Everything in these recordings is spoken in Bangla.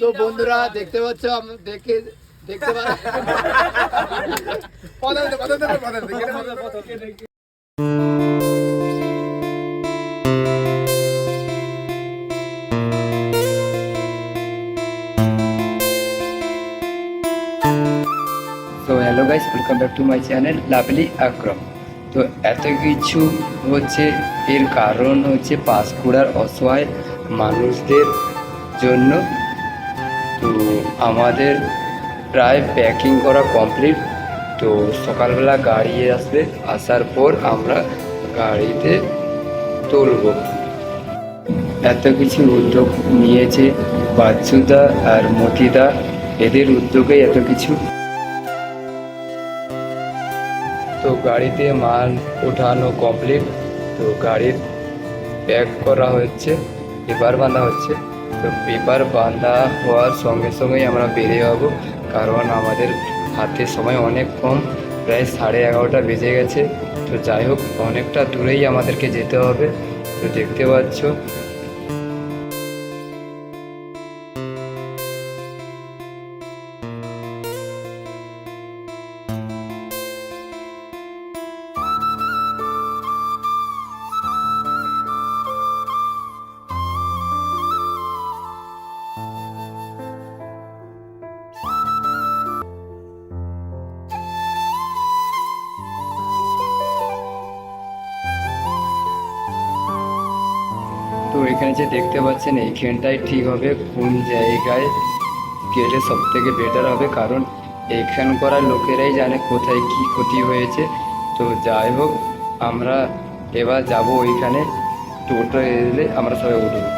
তো বন্ধুরা দেখতে পাচ্ছ দেখে দেখতে পাচ্ছ? Hello guys welcome back to my channel lovely Akram তো এত কিছু হচ্ছে এর কারণ হচ্ছে পাঁশকুড়ার অসহায় মানুষদের জন্য। তো আমাদের প্রায় প্যাকিং করা কমপ্লিট তো সকালবেলা গাড়ি আসবে, আসার পর আমরা গাড়িতে তুলব। এত কিছু উদ্যোগ নিয়েছে বাচ্চুদা আর মতিদা। এদের উদ্যোগে এত কিছু। তো গাড়িতে মাল ওঠানো কমপ্লিট তো গাড়ির প্যাক করা হচ্ছে পেপার বাঁধা হচ্ছে। তো পেপার বাঁধা হওয়ার সঙ্গে সঙ্গেই আমরা বেরিয়ে যাব, কারণ আমাদের হাতে সময় অনেক কম। প্রায় সাড়ে এগারোটা বেজে গেছে। তো যাই হোক, অনেকটা দূরেই আমাদেরকে যেতে হবে। তো দেখতে পাচ্ছ তো এখানে যে দেখতে পাচ্ছেন এইখানটাই ঠিক হবে কোন জায়গায় গেলে সব থেকে বেটার হবে। কারণ এখান করার লোকেরাই জানে কোথায় কি ক্ষতি হয়েছে। তো যাই হোক, আমরা এবার যাব ওইখানে। টোটো এলে আমরা সবাই উঠব।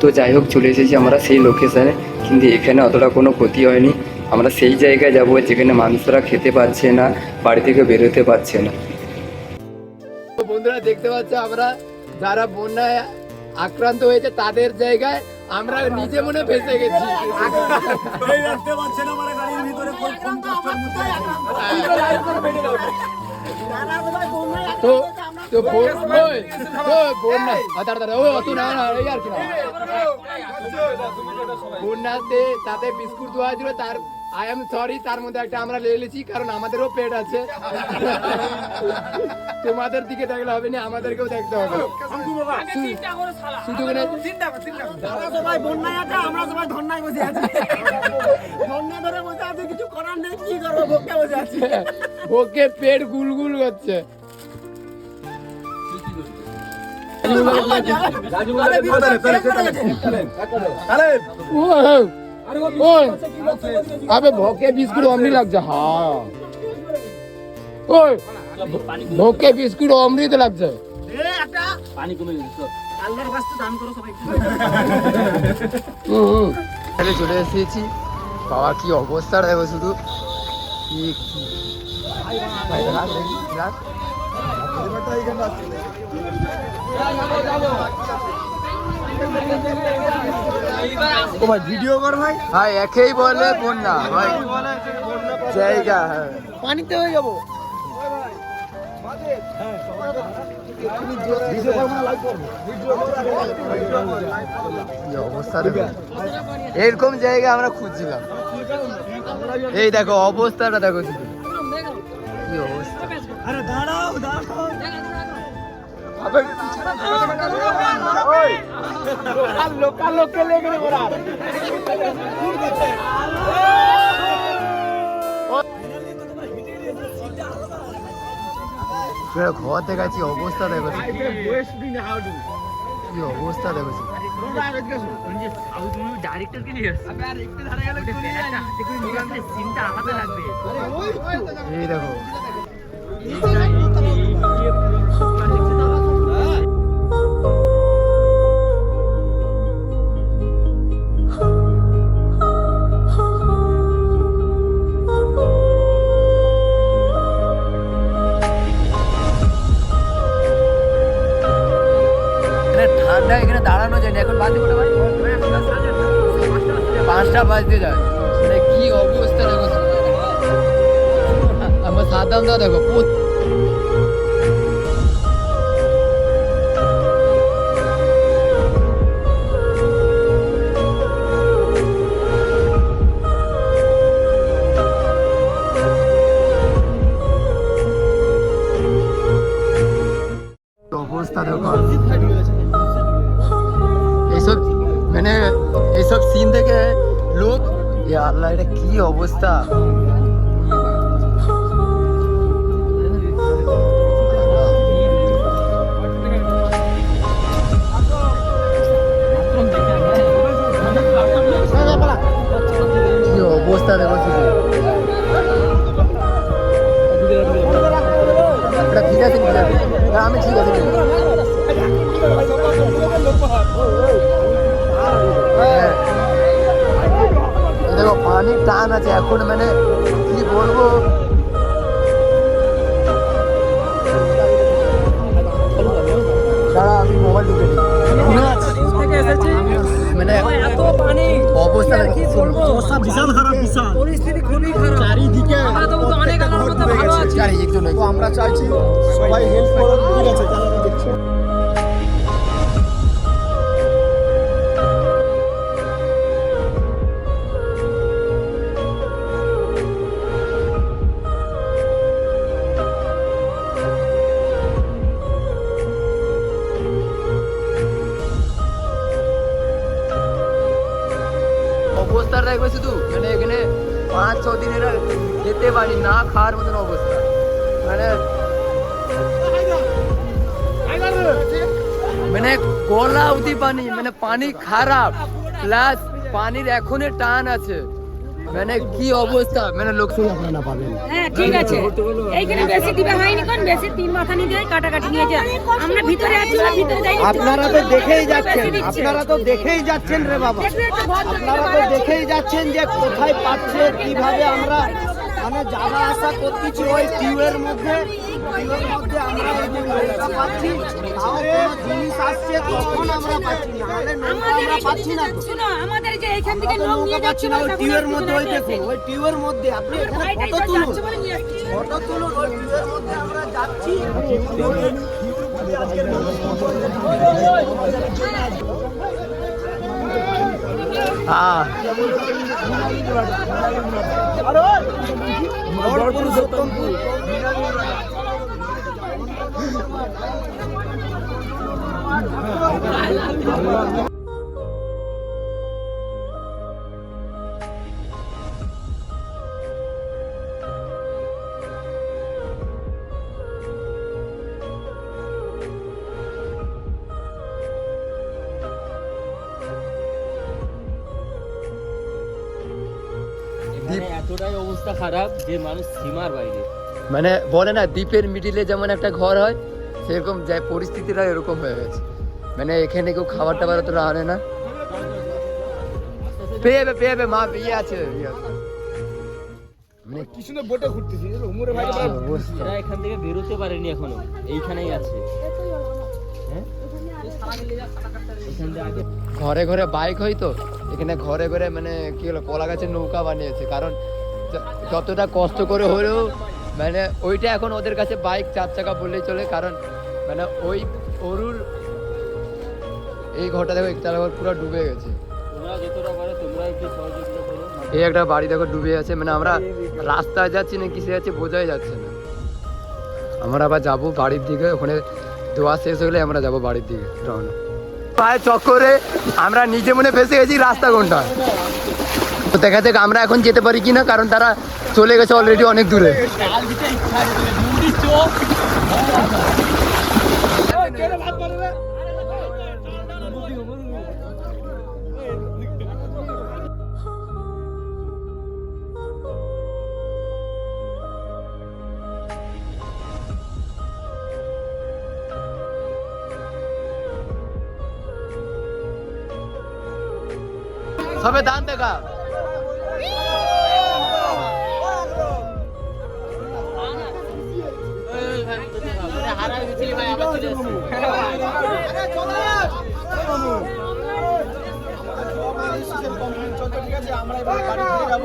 তো যাই হোক চলে এসেছি আমরা সেই লোকেশানে কিন্তু এখানে অতটা কোনো ক্ষতি হয়নি। আমরা সেই জায়গায় যাব যেখানে মানুষরা খেতে পাচ্ছে না বাড়ি থেকে বেরোতে পারছে না। তো বন্ধুরা দেখতে পাচ্ছ আমরা? যারা বন্যায় আক্রান্ত হয়েছে তাদের জায়গায় আমরা নিজে মনে ফেসে গেছি। এই দেখতে পাচ্ছেন আমার গাড়ির ভিতরে কোন কোন তো তো বোন ওই তো বন্যা আ, দাঁড়া দাঁড়া ওই অত না না এই আর কি না। বন্যাতে তাতে বিস্কুট দেওয়া হয়েছিল তার আই এম সরি তার মধ্যে একটা আমরা লেলেছি কারণ আমাদেরও পেট আছে। তোমাদের দিকে দেখলে হবে না আমাদেরকেও দেখতে হবে। শুধু মানে আমরা সবাই বন্যায় আছে আমরা সবাই ধর্নায় বসে আছি। ধরে বসে আছি কিছু করার নেই কি করব? ভোগকে বসে আছি। ওকে পেট গুলগুল করছে। ভোকে বিস্কুট অমনি লাগছে হ্যাঁ ভোকে আল্লাহর কাছে দান করো সবাই হুম হুম। তাহলে চলে এসেছি। বাবা কি অবস্থা দেখো শুধু। ও ভাই ভিডিও কর ভাই। ভাই একেই বলে বন্যা ভাই। জায়গা হ্যাঁ। পানিতে হয়ে যাব। ভিডিও এরকম জায়গা আমরা খুঁজছিলাম। এই দেখো অবস্থাটা দেখো শুধু। কি অবস্থা? আরে দাঁড়াও দাঁড়াও। লোকাল লোকে লেগে ওরা ঘর দেখাচ্ছি অবস্থা দেখো শুধু। কি অবস্থা দেখো শুধু। এই দেখো। পাঁচটা দশটা বাজতে যায় মানে কি অবস্থা দেখো আমার সাদাম দা দেখো প্রত- অবস্থা দেখো এইসব মানে এইসব সিন থেকে লোক এ আল্লাহ এটা কি অবস্থা? পানির টান আছে এখন মানে কি বলব? দাঁড়া আমি মোবাইল ঢুকে নিই। মানে অবস্থা কি বলব? বিশাল খারাপ বিশাল। পরিস্থিতি খুবই খারাপ। চারিদিকে আমরা তো অনেক আলোর মধ্যে ভালো আছি। চারি আমরা চাইছি সবাই হেল্প করুন ঠিক আছে যারা অবস্থাটা রাখবে শুধু মানে এখানে পাঁচ, ছ দিন এরা যেতে পারি না, খাওয়ার মতন অবস্থা। মানে মানে কলা অবধি পানি মানে পানি খারাপ প্লাস পানির এখনই টান আছে। মানে কি অবস্থা? মানে লোক সব আপনারা পাবেন। হ্যাঁ ঠিক আছে। এইখানে বেশি দিবে হয়নি কোন বেশি তিন মাথা নিয়ে যায় কাটাকাটি নিয়ে যায়। আমরা ভিতরে আছি ওরা ভিতরে যাই আপনারা তো দেখেই যাচ্ছেন আপনারা তো দেখেই যাচ্ছেন রে বাবা। আপনারা তো দেখেই যাচ্ছেন যে কোথায় পাচ্ছে কীভাবে আমরা মানে যাওয়া আসা করতেছি ওই টিউবের মধ্যে টিউবের মধ্যে আমরা এই যে নৌকা পাচ্ছি তাও কোনো জিনিস আসছে তখন আমরা পাচ্ছি না। নাহলে নৌকা আমরা পাচ্ছি না। শুনো আমাদের যে এইখান থেকে নৌকা পাচ্ছি না ওই টিউবের মধ্যে ওই দেখুন ওই টিউবের মধ্যে আপনি এখানে ফটো তুলুন। ফটো তুলুন ওই টিউবের মধ্যে আমরা যাচ্ছি। এখানে অবস্থা খারাপ যে মানুষ সীমার বাইরে। মানে বলে না দ্বীপের মিডিলে যেমন একটা ঘর হয় সেরকম যায় পরিস্থিতিটা এরকম হয়ে গেছে। মানে এখানে কেউ খাবার টাবার তো আনে না। পেয়ে যাবে পেয়ে যাবে মা ইয়ে আছে। মানে কি সুন্দর বোটে ঘুরতেছি উমরে ভাই এরা এখান থেকে বেরোতে পারেনি এখনও এইখানেই আছে। হ্যাঁ? ঘরে ঘরে বাইক হয় তো এখানে ঘরে ঘরে মানে কি হলো কলা গাছের নৌকা বানিয়েছে। কারণ য- যতটা কষ্ট করে হলেও মানে ওইটা এখন ওদের কাছে বাইক চার চাকা বললেই চলে কারণ মানে ওই অরুর এই ঘরটা দেখো একটা পুরো ডুবে গেছে। করো এই একটা বাড়ি দেখো ডুবে আছে মানে আমরা রাস্তায় যাচ্ছি না কিসে যাচ্ছি বোঝাই যাচ্ছে না। আমরা আবার যাব বাড়ির দিকে ওখানে দোয়া শেষ হলে আমরা যাব বাড়ির দিকে রওনা। পায়ে চক্করে আমরা নিজে মনে ফেসে গেছি রাস্তা কোনটা দেখা যাক আমরা এখন যেতে পারি কিনা, কারণ তারা চলে গেছে অলরেডি অনেক দূরে। সবে দান দেখা। আমরা এবার গাড়ি ফিরে যাব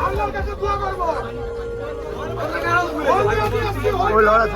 আল্লাহর কাছে দোয়া করব ওই লড়া